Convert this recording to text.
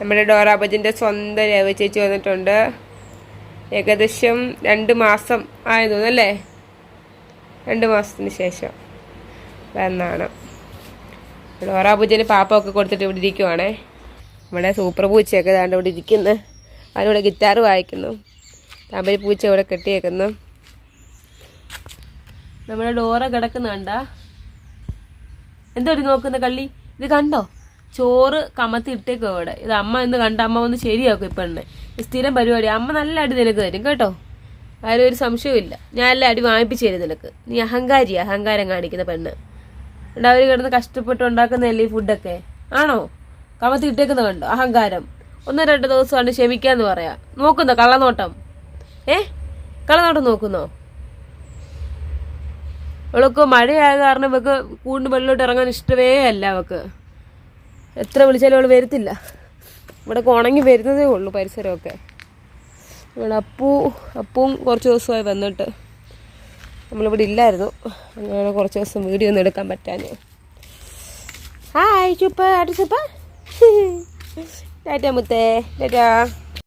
നമ്മുടെ ഡോറാബജിന്റെ സ്വന്തം രേവ ചേച്ചി വന്നിട്ടുണ്ട്. ഏകദേശം രണ്ട് മാസം ആയെന്ന് അല്ലേ? രണ്ട് മാസത്തിന് ശേഷം വന്നാണ്. ഡോറാബുജിന് പാപ്പമൊക്കെ കൊടുത്തിട്ട് ഇവിടെ ഇരിക്കുവാണേ. നമ്മുടെ സൂപ്പർ പൂച്ചയൊക്കെ ദാണ്ട് ഇവിടെ ഇരിക്കുന്നു. അതിലൂടെ ഗിറ്റാർ വായിക്കുന്നു. താമ്പരി പൂച്ച ഇവിടെ കെട്ടിയേക്കുന്നു. നമ്മുടെ ഡോറ കിടക്കുന്ന കണ്ട എന്തോ നോക്കുന്ന കള്ളി? ഇത് കണ്ടോ? ചോറ് കമത്തി ഇട്ടേക്കോ ഇവിടെ ഇത് അമ്മ എന്ന് കണ്ട അമ്മ വന്ന് ശരിയാക്കും ഇപ്പം എന്നെ സ്ഥിരം പരിപാടി. അമ്മ നല്ല അടി നിനക്ക് തരും കേട്ടോ. അതിൽ ഒരു സംശയമില്ല ഞാൻ എല്ലാ അടി വാങ്ങിപ്പിച്ച് തരും നിനക്ക്. നീ അഹങ്കാരി അഹങ്കാരം കാണിക്കുന്ന പെണ്ണ്. എന്നിട്ട് അവർ കിടന്ന് കഷ്ടപ്പെട്ട് ഉണ്ടാക്കുന്നതല്ലേ ഈ ഫുഡൊക്കെ? ആണോ? കമത്തി ഇട്ടേക്കുന്ന കണ്ടോ? അഹങ്കാരം. ഒന്നോ രണ്ടോ ദിവസമാണ് ക്ഷമിക്കാന്ന് പറയാ. നോക്കുന്നോ കള്ളനോട്ടം? ഏ? കള്ളനോട്ടം നോക്കുന്നോ? ഇവളൊക്കെ മഴയായ കാരണം ഇവക്ക് കൂണ്ട് വെള്ളോട്ട് ഇറങ്ങാൻ ഇഷ്ടമേ അല്ല അവക്ക് എത്ര വിളിച്ചാലും അവൾ വരത്തില്ല. ഇവിടെ ഉണങ്ങി വരുന്നതേ ഉള്ളൂ പരിസരമൊക്കെ. ഇവിടെ അപ്പു അപ്പും കുറച്ച് ദിവസമായി വന്നിട്ട്. നമ്മളിവിടെ ഇല്ലായിരുന്നു. അങ്ങനെ കുറച്ച് ദിവസം വീഡിയോ ഒന്നും എടുക്കാൻ പറ്റാൻ ഹായ് ചുപ്പ ആട്ടി ടാറ്റ മുത്തേ. ടാറ്റാ